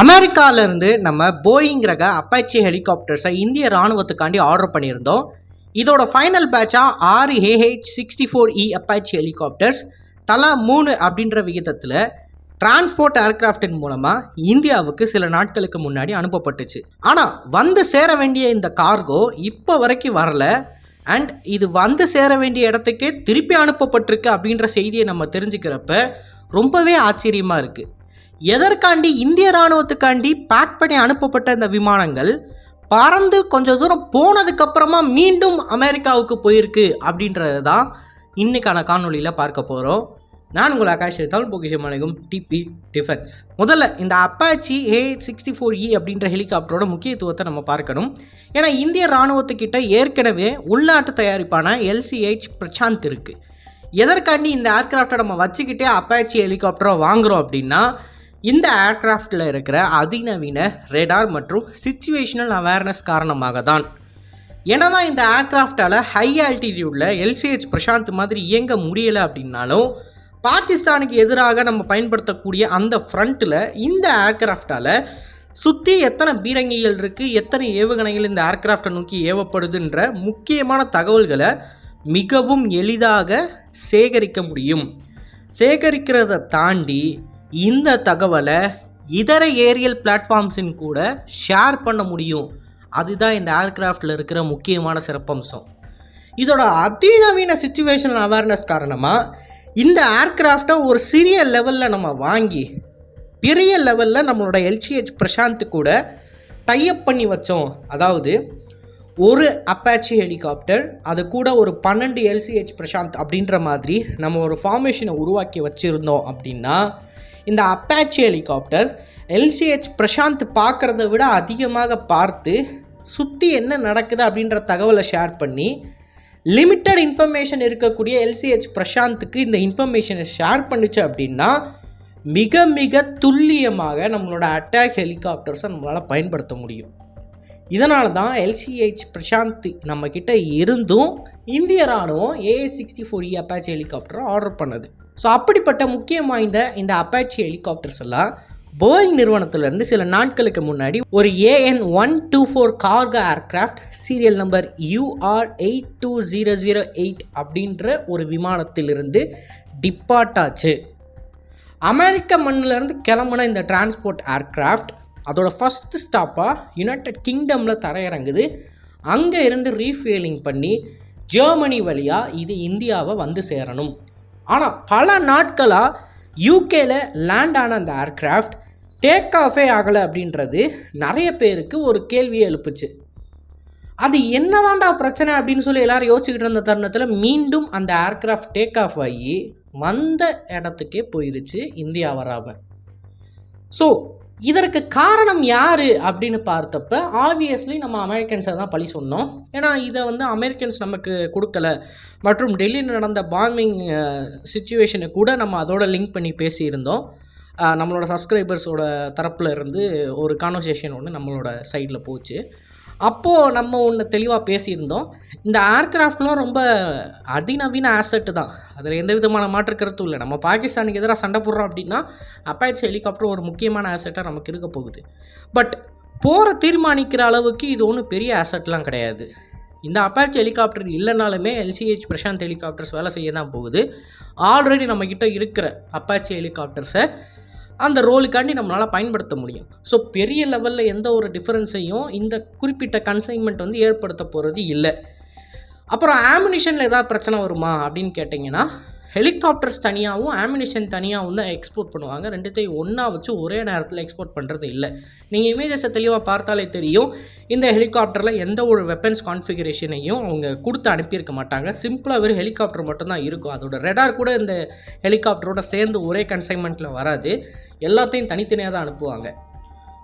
அமெரிக்காவிலேருந்து நம்ம போயிங் ரக அப்பாச்சி ஹெலிகாப்டர்ஸை இந்திய ராணுவத்துக்காண்டி ஆர்டர் பண்ணியிருந்தோம். இதோட ஃபைனல் பேட்சாக ஆறு AH sixty four E Apache helicopters தலா மூணு அப்படின்ற விகிதத்தில் டிரான்ஸ்போர்ட் ஏர்கிராஃப்டின் மூலமாக இந்தியாவுக்கு சில நாட்களுக்கு முன்னாடி அனுப்பப்பட்டுச்சு. ஆனால் வந்து சேர வேண்டிய இந்த கார்கோ இப்போ வரைக்கும் வரல. அண்ட் இது வந்து சேர வேண்டிய இடத்துக்கே திருப்பி அனுப்பப்பட்டிருக்கு அப்படின்ற செய்தியை நம்ம தெரிஞ்சுக்கிறப்ப ரொம்பவே ஆச்சரியமாக இருக்குது எதற்காண்டி இந்திய இராணுவத்துக்காண்டி பேக் பண்ணி அனுப்பப்பட்ட இந்த விமானங்கள் பறந்து கொஞ்சம் தூரம் போனதுக்கப்புறமா மீண்டும் அமெரிக்காவுக்கு போயிருக்கு அப்படின்றது தான் இன்றைக்கான காணொலியில் பார்க்க போகிறோம் நான் உங்கள் ஆகாஷ் தமிழ் பொக்கிஷம் வணக்கம் டிபி டிஃபென்ஸ் முதல்ல இந்த Apache A sixty four E அப்படின்ற ஹெலிகாப்டரோட முக்கியத்துவத்தை நம்ம பார்க்கணும். ஏன்னா இந்திய இராணுவத்துக்கிட்ட ஏற்கனவே உள்நாட்டு தயாரிப்பான எல்சிஹெச் பிரசாந்த் இருக்குது எதற்காண்டி இந்த ஏர்கிராஃப்டை நம்ம வச்சுக்கிட்டே அப்பாச்சி ஹெலிகாப்டரை வாங்குகிறோம் அப்படின்னா இந்த ஏர்க்ராஃப்டில் இருக்கிற அதிநவீன ரேடார் மற்றும் சிச்சுவேஷனல் அவேர்னஸ் காரணமாக தான் என்னதான் இந்த ஏர்க்ராஃப்டால் ஹை ஆல்டிடியூடில் எல்சிஹெச் பிரசாந்த் மாதிரி இயங்க முடியலை அப்படின்னாலும் பாகிஸ்தானுக்கு எதிராக நம்ம பயன்படுத்தக்கூடிய அந்த ஃப்ரண்ட்டில் இந்த ஏர்க்ராஃப்டால் சுற்றி எத்தனை பீரங்கிகள் இருக்குது எத்தனை ஏவுகணைகள் இந்த ஏர்க்ராஃப்டை நோக்கி ஏவப்படுதுன்ற முக்கியமான தகவல்களை மிகவும் எளிதாக சேகரிக்க முடியும். சேகரிக்கிறத தாண்டி இந்த தகவலை இதர ஏரியல் பிளாட்ஃபார்ம்ஸின் கூட ஷேர் பண்ண முடியும். அதுதான் இந்த ஏர்கிராஃப்டில் இருக்கிற முக்கியமான சிறப்பம்சம். இதோட அதிநவீன சுச்சுவேஷன் அவேர்னஸ் காரணமாக இந்த ஏர்கிராஃப்டை ஒரு சிறிய லெவலில் நம்ம வாங்கி பெரிய லெவலில் நம்மளோட எல்சிஹெச் பிரசாந்த் கூட டைப் பண்ணி வச்சோம். அதாவது ஒரு அப்பாச்சி ஹெலிகாப்டர் அது கூட ஒரு பன்னெண்டு எல்சிஹெச் பிரசாந்த் அப்படின்ற மாதிரி நம்ம ஒரு ஃபார்மேஷனை உருவாக்கி வச்சுருந்தோம் அப்படின்னா இந்த அப்பாச்சி ஹெலிகாப்டர்ஸ் எல்சிஹெச் பிரசாந்த் பார்க்குறத விட அதிகமாக பார்த்து சுற்றி என்ன நடக்குது அப்படின்ற தகவலை ஷேர் பண்ணி லிமிட்டட் இன்ஃபர்மேஷன் இருக்கக்கூடிய எல்சிஹெச் பிரசாந்த்க்கு இந்த இன்ஃபர்மேஷனை ஷேர் பண்ணுச்சு அப்படின்னா மிக மிக துல்லியமாக நம்மளோட அட்டாக் ஹெலிகாப்டர்ஸை நம்மளால் பயன்படுத்த முடியும். இதனால தான் எல்சிஹெச் பிரசாந்த் நம்மக்கிட்ட இருந்தும் இந்திய ராணுவம் A sixty four E Apache ஹெலிகாப்டரை order பண்ணுது. ஸோ அப்படிப்பட்ட முக்கியம் வாய்ந்த இந்த அப்பாச்சி ஹெலிகாப்டர்ஸ் எல்லாம் போயிங் நிறுவனத்திலிருந்து சில நாட்களுக்கு முன்னாடி ஒரு AN one two four cargo aircraft serial number UR eight two zero zero eight அப்படின்ற ஒரு விமானத்திலிருந்து டிப்பார்ட் ஆச்சு. அமெரிக்க மண்ணிலிருந்து கிளம்புன இந்த டிரான்ஸ்போர்ட் ஏர்கிராஃப்ட் அதோட ஃபஸ்ட்டு ஸ்டாப்பாக யுனைடெட் கிங்டமில் தரையிறங்குது. அங்கே இருந்து ரீஃபியலிங் பண்ணி ஜெர்மனி வழியாக இது இந்தியாவை வந்து சேரணும். ஆனால் பல நாட்களாக யூகேல லேண்ட் ஆன அந்த ஏர்க்ராஃப்ட் டேக் ஆஃபே ஆகலை அப்படின்றது நிறைய பேருக்கு ஒரு கேள்வியை எழுப்புச்சு. அது என்னதான்டா பிரச்சனை அப்படின்னு சொல்லி எல்லாரும் யோசிச்சுக்கிட்டு இருந்த தருணத்தில் மீண்டும் அந்த ஏர்க்ராஃப்ட் டேக் ஆஃப் ஆகி வந்த இடத்துக்கே போயிருச்சு இந்தியா வராமல் ஸோ இதற்கு காரணம் யார் அப்படின்னு பார்த்தப்ப ஆப்வியஸ்லி நம்ம அமெரிக்கன்ஸை தான் பழி சொன்னோம். ஏன்னா இதை வந்து அமெரிக்கன்ஸ் நமக்கு கொடுக்கல. மற்றும் டெல்லியில் நடந்த பாம்பிங் சுச்சுவேஷனை கூட நம்ம அதோட லிங்க் பண்ணி பேசியிருந்தோம். நம்மளோட சப்ஸ்கிரைபர்ஸோட தரப்பில் இருந்து ஒரு கான்வர்சேஷன் ஒன்று நம்மளோட சைடில் போச்சு. அப்போது நம்ம ஒன்று தெளிவாக பேசியிருந்தோம். இந்த ஏர்க்ராஃப்ட்லாம் ரொம்ப அதிநவீன ஆசெட்டு தான். அதில் எந்த விதமான மாற்று கருத்தும் இல்லை. நம்ம பாகிஸ்தானுக்கு எதிராக சண்டை போடுறோம் அப்படின்னா அப்பாச்சி ஹெலிகாப்டர் ஒரு முக்கியமான ஆசெட்டாக நமக்கு இருக்க போகுது. பட் போகிற தீர்மானிக்கிற அளவுக்கு இது ஒன்றும் பெரிய ஆசெட்லாம் கிடையாது. இந்த அப்பாச்சி ஹெலிகாப்டர் இல்லைனாலுமே எல்சிஹெச் பிரசாந்த் ஹெலிகாப்டர்ஸ் வேலை செய்ய தான் போகுது. ஆல்ரெடி நம்மக்கிட்ட இருக்கிற அப்பாச்சி ஹெலிகாப்டர்ஸை அந்த ரோலுக்காண்டி நம்மளால் பயன்படுத்த முடியும். ஸோ பெரிய லெவலில் எந்த ஒரு டிஃப்ரென்ஸையும் இந்த குறிப்பிட்ட கன்சைன்மெண்ட் வந்து ஏற்படுத்த போகிறது இல்லை. அப்புறம் ஆமினிஷனில் ஏதாவது பிரச்சனை வருமா அப்படின்னு கேட்டிங்கன்னா ஹெலிகாப்டர்ஸ் தனியாகவும் ஆமினிஷன் தனியாகவும் தான் எக்ஸ்போர்ட் பண்ணுவாங்க. ரெண்டுத்தையும் ஒன்றா வச்சு ஒரே நேரத்தில் எக்ஸ்போர்ட் பண்ணுறது இல்லை. நீங்கள் இமேஜஸை தெளிவாக பார்த்தாலே தெரியும் இந்த ஹெலிகாப்டரில் எந்த ஒரு வெப்பன்ஸ் கான்ஃபிகரேஷனையும் அவங்க கொடுத்து அனுப்பியிருக்க மாட்டாங்க. சிம்பிளாக வெறும் ஹெலிகாப்டர் மட்டும்தான் இருக்கும். அதோட ரெடார் கூட இந்த ஹெலிகாப்டரோட சேர்ந்து ஒரே கன்சைன்மெண்ட்டில் வராது. எல்லாத்தையும் தனித்தனியாக தான் அனுப்புவாங்க.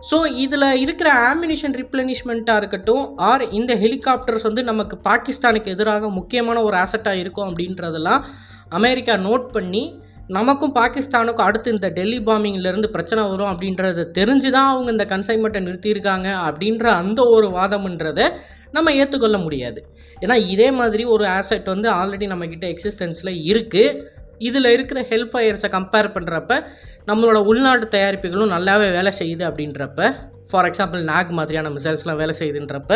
ஸோ இதில் இருக்கிற ஆமினிஷன் ரிப்ளனிஷ்மெண்ட்டாக இருக்கட்டும் ஆர் இந்த ஹெலிகாப்டர்ஸ் வந்து நமக்கு பாகிஸ்தானுக்கு எதிராக முக்கியமான ஒரு ஆசட்டாக இருக்கும் அப்படின்றதெல்லாம் அமெரிக்கா நோட் பண்ணி நமக்கும் பாகிஸ்தானுக்கும் அடுத்து இந்த டெல்லி பாம்பிங்லேருந்து பிரச்சனை வரும் அப்படின்றத தெரிஞ்சு தான் அவங்க இந்த கன்சைன்மெண்ட்டை நிறுத்தியிருக்காங்க அப்படின்ற அந்த ஒரு வாதம்ன்றதை நம்ம ஏற்றுக்கொள்ள முடியாது. ஏன்னா இதே மாதிரி ஒரு ஆசெட் வந்து ஆல்ரெடி நம்மக்கிட்ட எக்ஸிஸ்டன்ஸில் இருக்குது இதில் இருக்கிற ஹெல்ப் ஃபயர்ஸை கம்பேர் பண்ணுறப்ப நம்மளோட உள்நாட்டு தயாரிப்புகளும் நல்லாவே வேலை செய்யுது அப்படின்றப்ப ஃபார் எக்ஸாம்பிள் நாக் மாதிரியான மிசைல்ஸ்லாம் வேலை செய்யுதுன்றப்ப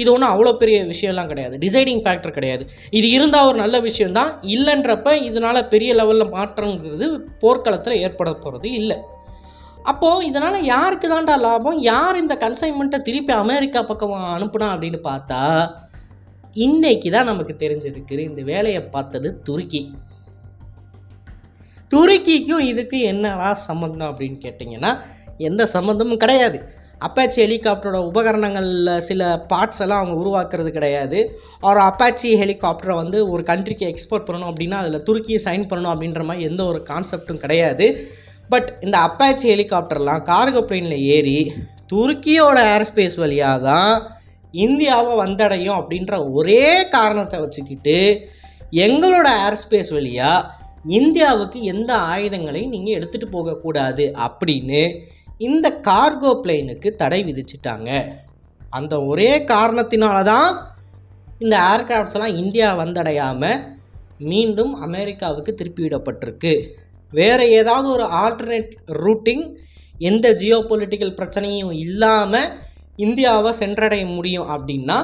இது ஒன்றும் அவ்வளோ பெரிய விஷயம்லாம் கிடையாது. டிசைடிங் ஃபேக்டர் கிடையாது. இது இருந்தால் ஒரு நல்ல விஷயம்தான். இல்லைன்றப்ப இதனால் பெரிய லெவலில் மாற்றங்கிறது போர்க்களத்தில் ஏற்பட போகிறது இல்லை. அப்போது இதனால் யாருக்கு தான்டா லாபம்? யார் இந்த கன்சைன்மெண்ட்டை திருப்பி அமெரிக்கா பக்கம் அனுப்புனா அப்படின்னு பார்த்தா இன்னைக்கு தான் நமக்கு தெரிஞ்சிருக்கு இந்த வேலையை பார்த்தது துருக்கி. துருக்கிக்கும் இதுக்கும் என்னடா சம்மந்தம் அப்படின்னு கேட்டிங்கன்னா எந்த சம்மந்தமும் கிடையாது. அப்பாச்சி ஹெலிகாப்டரோட உபகரணங்களில் சில பார்ட்ஸ் எல்லாம் அவங்க உருவாக்குறது கிடையாது. ஒரு அப்பாச்சி ஹெலிகாப்டரை வந்து ஒரு கண்ட்ரிக்கு எக்ஸ்போர்ட் பண்ணணும் அப்படின்னா அதில் துருக்கியை சைன் பண்ணணும் அப்படின்ற மாதிரி எந்த ஒரு கான்செப்டும் கிடையாது. பட் இந்த அப்பாச்சி ஹெலிகாப்டர்லாம் கார்கோ பிளெயினில் ஏறி துருக்கியோட ஏர்ஸ்பேஸ் வழியாக தான் இந்தியாவை வந்தடையும் அப்படின்ற ஒரே காரணத்தை வச்சுக்கிட்டு எங்களோட ஏர்ஸ்பேஸ் வழியாக இந்தியாவுக்கு எந்த ஆயுதங்களையும் நீங்கள் எடுத்துகிட்டு போகக்கூடாது அப்படின்னு இந்த கார்கோ பிளெயினுக்கு தடை விதிச்சிட்டாங்க. அந்த ஒரே காரணத்தினால தான் இந்த ஏர்கிராஃப்ட்ஸ்லாம் இந்தியா வந்தடையாமல் மீண்டும் அமெரிக்காவுக்கு திருப்பிவிடப்பட்டிருக்கு. வேறு ஏதாவது ஒரு ஆல்டர்னேட் ரூட்டிங் எந்த ஜியோ பொலிட்டிக்கல் பிரச்சனையும் இல்லாமல் இந்தியாவை சென்றடைய முடியும் அப்படின்னா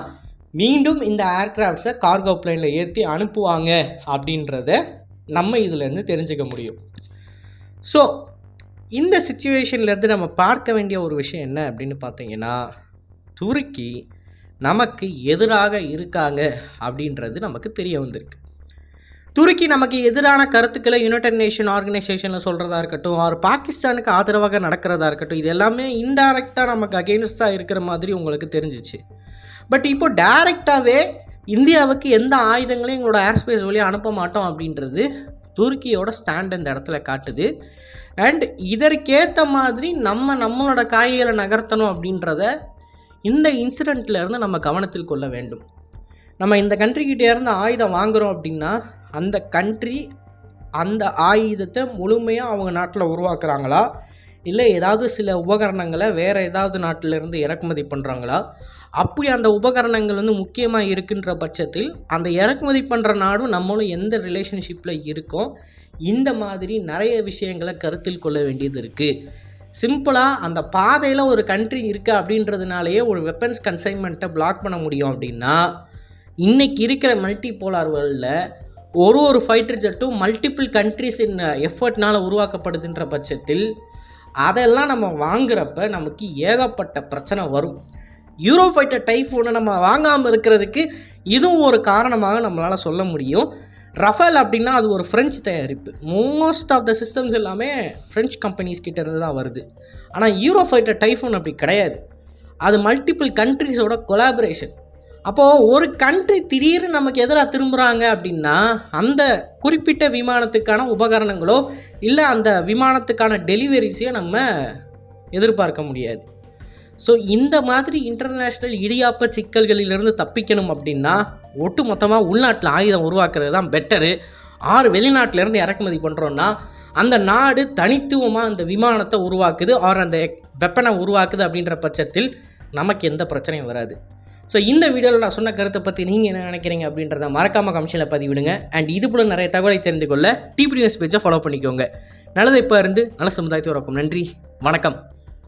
மீண்டும் இந்த ஏர்கிராஃப்ட்ஸை கார்கோ பிளேனில் ஏற்றி அனுப்புவாங்க அப்படின்றத நம்ம இதிலேருந்து தெரிஞ்சுக்க முடியும். ஸோ இந்த சுச்சுவேஷன்லேருந்து நம்ம பார்க்க வேண்டிய ஒரு விஷயம் என்ன அப்படின்னு பார்த்தீங்கன்னா துருக்கி நமக்கு எதிராக இருக்காங்க அப்படின்றது நமக்கு தெரிய வந்திருக்கு. துருக்கி நமக்கு எதிரான கருத்துக்களை யுனைடெட் நேஷன் ஆர்கனைசேஷனில் சொல்கிறதா இருக்கட்டும் ஆர் பாகிஸ்தானுக்கு ஆதரவாக நடக்கிறதா இருக்கட்டும் இது எல்லாமே இன்டைரக்டாக நமக்கு அகெயின்ஸ்டாக இருக்கிற மாதிரி உங்களுக்கு தெரிஞ்சிச்சு. பட் இப்போ டைரெக்டாகவே இந்தியாவுக்கு எந்த ஆயுதங்களையும் எங்களோட ஏர்ஸ்பேஸ் வழியாக அனுப்ப மாட்டோம் அப்படின்றது துருக்கியோட ஸ்டாண்ட் இந்த இடத்துல காட்டுது. அண்ட் இதற்கேற்ற மாதிரி நம்ம நம்மளோட காய்களை நகர்த்தணும் அப்படின்றத இந்த இன்சிடெண்ட்லேருந்து நம்ம கவனத்தில் கொள்ள வேண்டும். நம்ம இந்த கண்ட்ரிக்கிட்டே இருந்து ஆயுதம் வாங்குகிறோம் அப்படின்னா அந்த கண்ட்ரி அந்த ஆயுதத்தை முழுமையாக அவங்க நாட்டில் உருவாக்குறாங்களா? இல்லை ஏதாவது சில உபகரணங்களை வேறு ஏதாவது நாட்டிலிருந்து இறக்குமதி பண்ணுறாங்களா அப்படி அந்த உபகரணங்கள் வந்து முக்கியமாக இருக்குன்ற பட்சத்தில் அந்த இறக்குமதி பண்ணுற நாடும் நம்மளும் எந்த ரிலேஷன்ஷிப்பில் இருக்கோம் இந்த மாதிரி நிறைய விஷயங்களை கருத்தில் கொள்ள வேண்டியது இருக்குது சிம்பிளாக அந்த பாதையில் ஒரு கண்ட்ரி இருக்குது அப்படின்றதுனாலேயே ஒரு வெப்பன்ஸ் கன்சைன்மெண்ட்டை பிளாக் பண்ண முடியும் அப்படின்னா இன்றைக்கி இருக்கிற மல்டி போலார் வேர்ல்டில் ஒரு ஒரு ஃபைட்டர் ஜெட்டும் மல்டிபிள் கண்ட்ரிஸின் எஃபர்ட்னால் உருவாக்கப்படுதுன்ற பட்சத்தில் அதெல்லாம் நம்ம வாங்குறப்ப நமக்கு ஏகப்பட்ட பிரச்சனை வரும். யூரோஃபைட்டர் டைஃபோனை நம்ம வாங்காமல் இருக்கிறதுக்கு இதுவும் ஒரு காரணமாக நம்மளால் சொல்ல முடியும். ரஃபேல் அப்படின்னா அது ஒரு ஃப்ரெஞ்சு தயாரிப்பு. மோஸ்ட் ஆஃப் த சிஸ்டம்ஸ் எல்லாமே ஃப்ரெஞ்ச் கம்பெனிஸ் கிட்டேருந்து தான் வருது. ஆனால் யூரோஃபைட்டர் டைஃபோன் அப்படி கிடையாது. அது மல்டிபிள் கண்ட்ரிஸோட கொலாபரேஷன் அப்போது ஒரு கண்ட்ரி திடீர்னு நமக்கு எதிராக திரும்புகிறாங்க அப்படின்னா அந்த குறிப்பிட்ட விமானத்துக்கான உபகரணங்களோ இல்லை அந்த விமானத்துக்கான டெலிவரிஸையோ நம்ம எதிர்பார்க்க முடியாது. ஸோ இந்த மாதிரி இன்டர்நேஷ்னல் இடியாப்ப சிக்கல்களிலிருந்து தப்பிக்கணும் அப்படின்னா ஒட்டு மொத்தமாக உள்நாட்டில் ஆயுதம் உருவாக்குறது தான் பெட்டரு ஆறு வெளிநாட்டிலேருந்து இறக்குமதி பண்ணுறோன்னா அந்த நாடு தனித்துவமாக அந்த விமானத்தை உருவாக்குது ஆர் அந்த வெப்பனை உருவாக்குது அப்படின்ற பட்சத்தில் நமக்கு எந்த பிரச்சனையும் வராது. ஸோ இந்த வீடியோவில் நான் சொன்ன கருத்தை பற்றி நீங்கள் என்ன நினைக்கிறீங்க அப்படின்றத மறக்காமல் கமிஷனில் பதிவிடுங்க. அண்ட் இது போல நிறைய தகவலை தெரிந்து கொள்ள டிபிடிஎஸ் பேஜை ஃபாலோ பண்ணிக்கோங்க. நல்லதை இப்போ இருந்து நல்ல சமுதாயத்தை உறக்கும் நன்றி வணக்கம்.